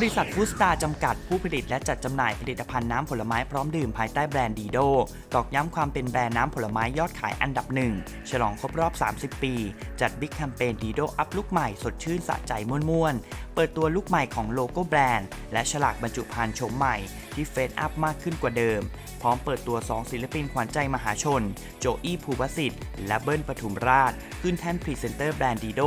บริษัทฟูสตาจำกัดผู้ผลิตและจัดจำหน่ายผลิตภัณฑ์น้ำผลไม้พร้อมดื่มภายใต้แบรนด์ดีโดตอกย้ำความเป็นแบรนด์น้ำผลไม้ยอดขายอันดับหนึ่งฉลองครบรอบ 30 ปี จัดบิ๊กแคมเปญดีโดอัพลุกใหม่สดชื่นสะใจม่วนๆ เปิดตัวลุกใหม่ของโลโก้แบรนด์ และฉลากบรรจุภัณฑ์โฉมใหม่ที่เฟซอัพมากขึ้นกว่าเดิม พร้อมเปิดตัว 2 ศิลปินขวัญใจมหาชน โจอี้ภูวสิทธิ์และเบิ้ลปทุมราช ขึ้นแท่นพรีเซนเตอร์แบรนด์ดีโด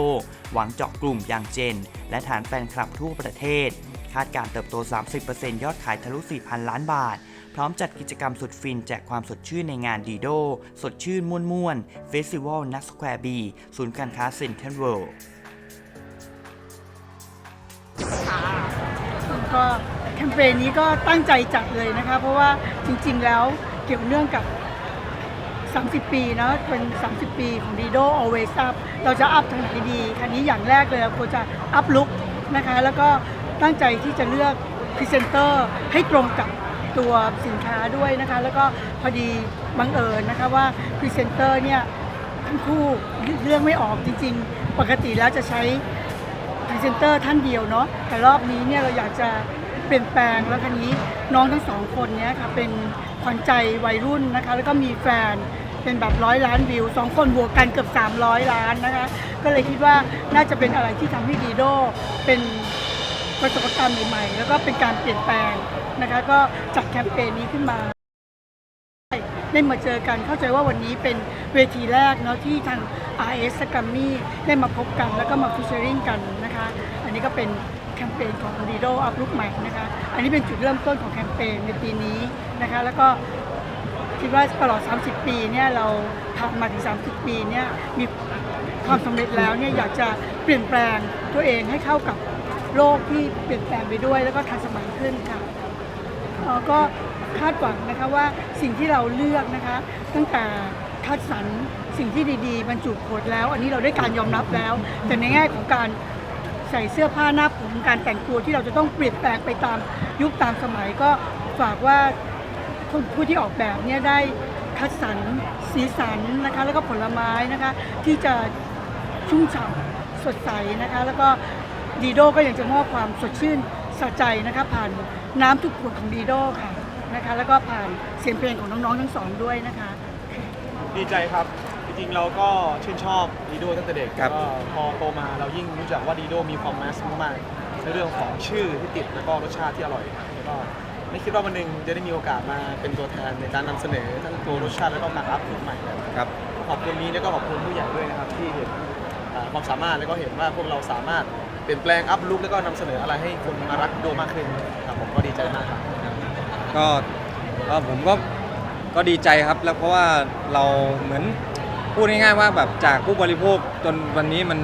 หวังเจาะกลุ่มอย่างเจน และฐานแฟนคลับทั่วประเทศ คาดการเติบโต 30%ยอดขายทะลุ 4,000 ล้านบาท พร้อมจัดกิจกรรมสุดฟินแจกความสดชื่นในงานดีโด สดชื่นม่วนม่วนเฟสติวัลนักสแควร์บีศูนย์การค้าเซ็นทรัลเวิลด์ ก็แคมเปญนี้ก็ตั้งใจจัดเลยนะคะ เพราะว่าจริงๆแล้วเกี่ยวเนื่องกับ 30 ปีเนอะเป็น 30 ปีของ Dido Always Up เราจะอัพทางไหนดีคันนี้อย่างแรกเลยเราควรจะอัพลุกนะคะ แล้วก็ตั้งใจที่จะเลือกพรีเซนเตอร์ให้ตรงกับตัวสินค้าด้วยนะคะ แล้วก็พอดีบังเอิญนะคะว่าพรีเซนเตอร์เนี่ยทั้งคู่เลือกไม่ออกจริง ๆ ปกติแล้วจะใช้ เซนเตอร์ท่านเดียวเนาะแต่รอบนี้เนี่ยเราอยากจะเปลี่ยนแปลงแล้วคันนี้น้องทั้งสองคนเนี่ยค่ะเป็นขวัญใจวัยรุ่นนะคะ แล้วก็มีแฟนเป็นแบบร้อยล้านวิวสองคนบวกกันเกือบ 300 ล้านนะคะ ก็เลยคิดว่าน่าจะเป็นอะไรที่ทำให้ดีโดเป็นประสบการณ์ใหม่ๆ แล้วก็เป็นการเปลี่ยนแปลงนะคะ ก็จัดแคมเปญนี้ขึ้นมา ได้มาเจอกันเข้าใจว่าวันนี้เป็นเวทีแรกเนาะที่ทาง RS สกัมมี่ได้มาพบกันแล้วก็มาฟิชเชอริงกันนะคะ อันนี้ก็เป็นแคมเปญของ d i d o อัพลุกใหม่นะคะ อันนี้เป็นจุดเริ่มต้นของแคมเปญในปีนี้นะคะ แล้วก็คิดว่าตลอด 30 ปีเนี่ยเราผ่านมาถึง 30 ปีเนี่ยมีความสำเร็จแล้วเนี่ยอยากจะเปลี่ยนแปลงตัวเองให้เข้ากับโลกที่เปลี่ยนแปลงไปด้วยแล้วก็ทันสมัยขึ้นค่ะก็ คาดหวังนะคะว่าสิ่งที่เราเลือกนะคะ ตั้งแต่คัดสรรสิ่งที่ดีๆบรรจุขวดแล้ว อันนี้เราได้การยอมรับแล้ว แต่ในแง่ของการใส่เสื้อผ้าหน้าผมการแต่งตัวที่เราจะต้องเปลี่ยนแปลงไปตามยุคตามสมัยก็ฝากว่าผู้ผู้ที่ออกแบบเนี่ยได้คัดสรรสีสันนะคะแล้วก็ผลไม้นะคะที่จะชุ่มฉ่ำสดใสนะคะแล้วก็ดีโดก็ยังจะมอบความสดชื่นสะใจนะคะผ่านน้ำทุกขวดของดีโดค่ะ นะคะ แล้วก็ผ่านเสียงเพลงของน้องๆทั้งสองด้วยนะคะ ดีใจครับ จริงๆเราก็ชื่นชอบดีโดตั้งแต่เด็กครับ ก็พอโตมาเรายิ่งรู้จักว่าดีโดมีความแมสมากๆในเรื่องของชื่อที่ติดแล้วก็รสชาติที่อร่อยครับแล้วก็ไม่คิดว่าวันหนึ่งจะได้มีโอกาสมาเป็นตัวแทนในการนำเสนอทั้งตัวรสชาติแล้วก็การอัพสูตรใหม่ครับครับ ขอบคุณนี้แล้วก็ขอบคุณผู้ใหญ่ด้วยนะครับ ที่เห็นอ่าความสามารถแล้วก็เห็นว่าพวกเราสามารถเปลี่ยนแปลงอัพลุกแล้วก็นำเสนออะไรให้คนมารักดีโดมากขึ้นครับผมก็ดีใจมากครับ ก็ก็ผมก็ก็ดีใจครับแล้วเพราะว่าเราเหมือนพูดง่ายๆว่าแบบจากผู้บริโภคจนวันนี้มัน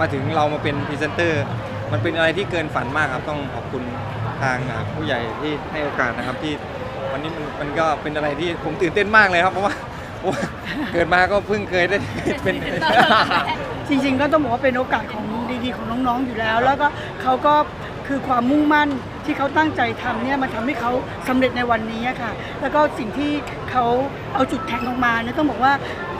มาถึงเรามาเป็นพรีเซนเตอร์ มันเป็นอะไรที่เกินฝันมากครับต้องขอบคุณทางผู้ใหญ่ที่ให้โอกาสนะครับที่วันนี้มันมันก็เป็นอะไรที่ผมตื่นเต้นมากเลยครับเพราะว่าเกิดมาก็เพิ่งเคยได้เป็นจริงๆก็ต้องบอกว่าเป็นโอกาสของดีๆของน้องๆอยู่แล้ว แล้วก็เขาก็ คือความมุ่งมั่นที่เขาตั้งใจทำเนี่ยมันทำให้เขาสำเร็จในวันนี้ค่ะ แล้วก็สิ่งที่เขาเอาจุดแข็งออกมาเนี่ยต้องบอกว่า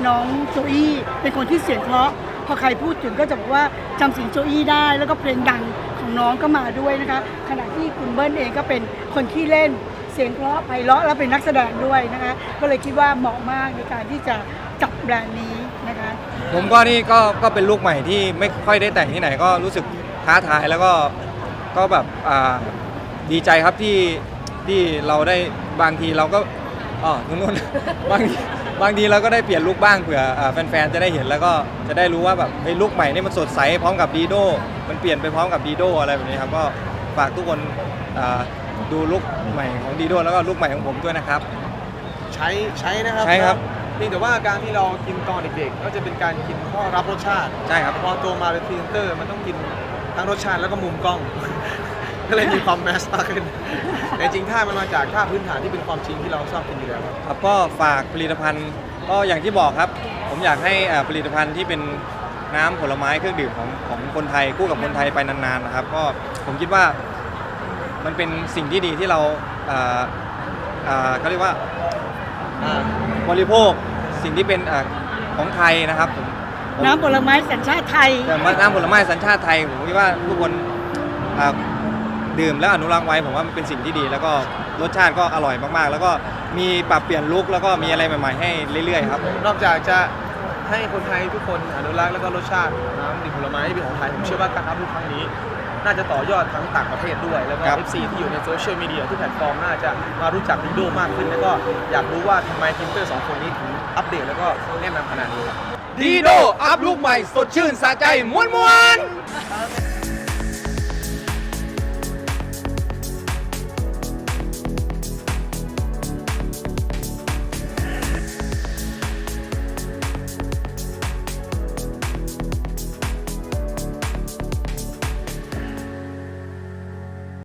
น้องโจอี้เป็นคนที่เสียงเพราะพอใครพูดถึงก็จะบอกว่าจำเสียงโจอี้ได้ แล้วก็เพลงดังของน้องก็มาด้วยนะคะ ขณะที่คุณเบิ้ลเองก็เป็นคนที่เล่นเสียงเพราะไพเราะและเป็นนักแสดงด้วยนะคะ ก็เลยคิดว่าเหมาะมากในการที่จะจับแบรนด์นี้นะคะ ผมก็นี่ก็ก็เป็นลูกใหม่ที่ไม่ค่อยได้แต่งที่ไหนก็รู้สึกท้าทายแล้วก็ ก็แบบอ่าดีใจครับที่ที่เราได้บางทีเราก็อ๋อนู่นนู่นบางทีบางทีเราก็ได้เปลี่ยนลุคบ้างเผื่ออ่าแฟนๆจะได้เห็นแล้วก็จะได้รู้ว่าแบบเฮ้ยลุคใหม่นี่มันสดใสพร้อมกับดีโดมันเปลี่ยนไปพร้อมกับดีโดอะไรแบบนี้ครับก็ฝากทุกคนอ่าดูลุคใหม่ของดีโดแล้วก็ลุคใหม่ของผมด้วยนะครับ ใช้ใช้นะครับใช้ครับ เพียงแต่ว่าการที่เรากินตอนเด็กๆ ก็จะเป็นการกินเพราะรับรสชาติ ใช่ครับ พอโตมาเป็นพรีเซนเตอร์มันต้องกินทั้งรสชาติแล้วก็มุมกล้อง ก็เลยมีความแมสมากขึ้นแต่จริงๆท่ามันมาจากท่าพื้นฐานที่เป็นความจริงที่เราชอบกินอยู่แล้วครับครับก็ฝากผลิตภัณฑ์ก็อย่างที่บอกครับ ผมอยากให้อ่าผลิตภัณฑ์ที่เป็นน้ำผลไม้เครื่องดื่มของของคนไทยคู่กับคนไทยไปนานๆนะครับ ก็ผมคิดว่ามันเป็นสิ่งที่ดีที่เราอ่าอ่าเขาเรียกว่า อ่าบริโภคสิ่งที่เป็นอ่าของไทยนะครับผมผมน้ำผลไม้สัญชาติไทย แต่ว่าน้ำผลไม้สัญชาติไทยผมคิดว่าทุกคนอ่า ดื่มและอนุรักษ์ไว้ผมว่ามันเป็นสิ่งที่ดี แล้วก็รสชาติก็อร่อยมากๆ แล้วก็มีปรับเปลี่ยนลุคแล้วก็มีอะไรใหม่ๆให้เรื่อยๆครับ นอกจากจะให้คนไทยทุกคนอนุรักษ์แล้วก็รสชาติน้ำดื่มผลไม้ที่เป็นของไทยผมเชื่อว่าการอัพรูปครั้งนี้ น่าจะต่อยอดทั้งต่างประเทศด้วย แล้วก็ ครับ FC ที่อยู่ในโซเชียลมีเดียทุกแพลตฟอร์มน่าจะมารู้จักดีโดมากขึ้น แล้วก็อยากรู้ว่าทำไมทีมเตอร์สองคนนี้ถึงอัปเดตแล้วก็แนะนำขนาดนี้ครับ ดีโดอัพลูกใหม่สดชื่นสะใจม้วนๆ